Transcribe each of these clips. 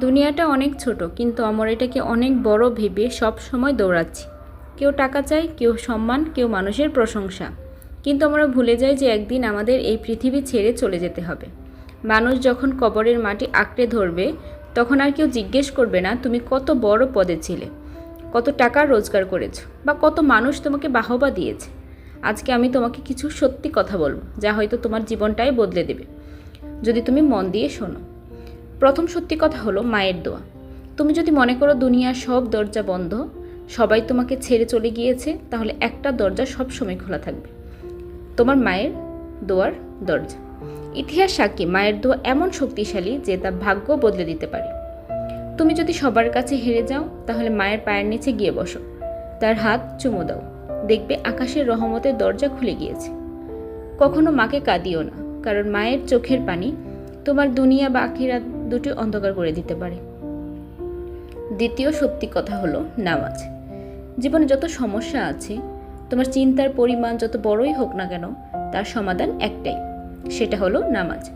দুনিয়াটা অনেক ছোট, কিন্তু আমরা এটাকে অনেক বড় ভেবে সব সময় দৌড়াচ্ছি। কেউ টাকা চায়, কেউ সম্মান, কেউ মানুষের প্রশংসা। কিন্তু আমরা ভুলে যাই যে একদিন আমাদের এই পৃথিবী ছেড়ে চলে যেতে হবে। মানুষ যখন কবরের মাটি আঁকড়ে ধরবে, তখন আর কেউ জিজ্ঞেস করবে না, তুমি কত বড় পদে ছিলে? কত টাকা রোজগার করেছ? বা কত মানুষ তোমাকে বাহবা দিয়েছে? আজকে আমি তোমাকে কিছু সত্যি কথা বলব, যা হয়তো তোমার জীবনটাই বদলে দেবে। যদি তুমি মন দিয়ে শোনো। প্রথম সত্যি কথা হলো মায়ের দোয়া। তুমি যদি মনে করো দুনিয়ার সব দরজা বন্ধ, সবাই তোমাকে ছেড়ে চলে গিয়েছে, তাহলে একটা দরজা সব সময় খোলা থাকবে। তোমার মায়ের দোয়ার দরজা। ইতিহাস সাক্ষী, মায়ের দোয়া এমন শক্তিশালী যে তা ভাগ্য বদলে দিতে পারে। তুমি যদি সবার কাছে হেরে যাও, তাহলে মায়ের পায়ের নিচে গিয়ে বসো। তার হাত চুমো দাও। দেখবে আকাশের রহমতের দরজা খুলে গিয়েছে। কখনো মাকে কাঁদিও না, কারণ মায়ের চোখের পানি তোমার দুনিয়া বা আখিরাত দুটি অন্ধকার করে দিতে পারে। দ্বিতীয় সত্যি কথা হলো নামাজ। জীবনে যত সমস্যা আছে, তোমার চিন্তার পরিমাণ যত বড়ই হোক না কেন, তার সমাধান একটাই, সেটা হলো নামাজ।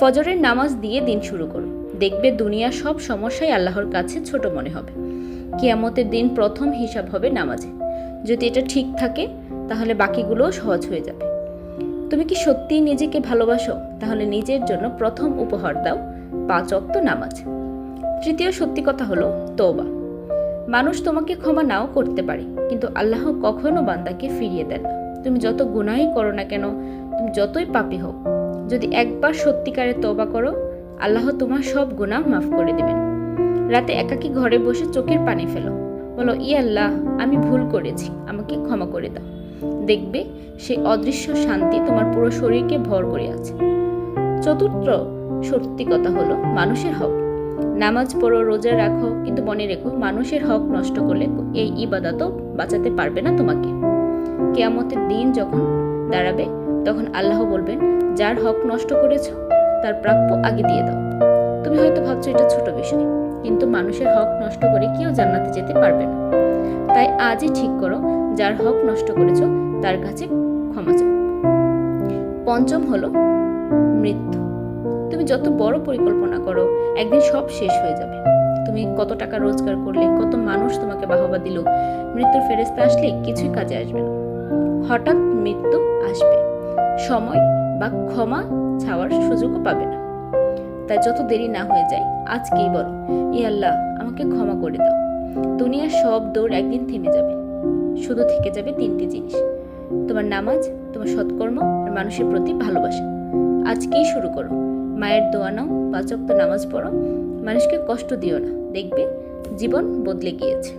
ফজরের নামাজ দিয়ে দিন শুরু করো। দেখবে দুনিয়ার সব সমস্যাই আল্লাহর কাছে ছোট মনে হবে। কিয়ামতের দিন প্রথম হিসাব হবে নামাজে। যদি এটা ঠিক থাকে, তাহলে বাকিগুলোও সহজ হয়ে যাবে। তুমি কি সত্যিই নিজেকে ভালোবাসো? তাহলে নিজের জন্য প্রথম উপহার দাও পাঁচ অক্ত নামাজ। তৃতীয় সত্যি কথা হলো তৌবা মানুষ তোমাকে ক্ষমা নাও করতে পারে, কিন্তু আল্লাহ কখনো বান্দাকে ফিরিয়ে দেন না। তুমি যত গুনাহই করো না কেন, তুমি যতই পাপি হোক যদি একবার সত্যিকারে তৌবা করো, আল্লাহ তোমার সব গুনাহ মাফ করে দেবেন। রাতে একাকী ঘরে বসে চোখের পানি ফেলো। বলো, ই আল্লাহ, আমি ভুল করেছি, আমাকে ক্ষমা করে দাও। দেখবে, সেই অদৃশ্য শান্তি তোমার পুরো শরীরকে ভর করে আছে। চতুর্থ সত্যি কথা হলো, মানুষের হক। নামাজ পড়ো, রোজা রাখো, কিন্তু মনে রেখো, মানুষের হক নষ্ট করলে এই ইবাদতও বাঁচাতে পারবে না তোমাকে। কেয়ামতের দিন যখন দাঁড়াবে, তখন আল্লাহ বলবেন, যার হক নষ্ট করেছ, তার প্রাপ্য আগে দিয়ে দাও। তুমি হয়তো ভাবছ এটা ছোট বিষয়, কিন্তু মানুষের হক নষ্ট করে কেউ জান্নাতে যেতে পারবে না। তাই আজই ঠিক করো, যার হক নষ্ট করেছ, তার কাছে ক্ষমা চাও। পঞ্চম হলো মৃত্যু। তুমি যত বড় পরিকল্পনা করো, একদিন সব শেষ হয়ে যাবে। তুমি কত টাকা রোজগার করলে, কত মানুষ তোমাকে বাহবা দিল, মৃত্যুর ফেরেস্তা আসলে কিছুই কাজে আসবে না। হঠাৎ মৃত্যু আসবে। সময় বা ক্ষমা ছাওয়ার সুযোগও পাবে না। তাই যত দেরি না হয়ে যায়, আজকেই বলো, ই আল্লাহ, আমাকে ক্ষমা করে দাও। দুনিয়ার সব দৌড় একদিন থেমে যাবে। শুধু থেকে যাবে তিনটি জিনিস। তোমার নামাজ, তোমার সৎকর্ম আর মানুষের প্রতি ভালোবাসা। আজকেই শুরু করো। মায়ের দোয়া নাও পাঁচক্ত নামাজ পড়ো মানুষকে কষ্ট দিও না। দেখবে জীবন বদলে গিয়েছে।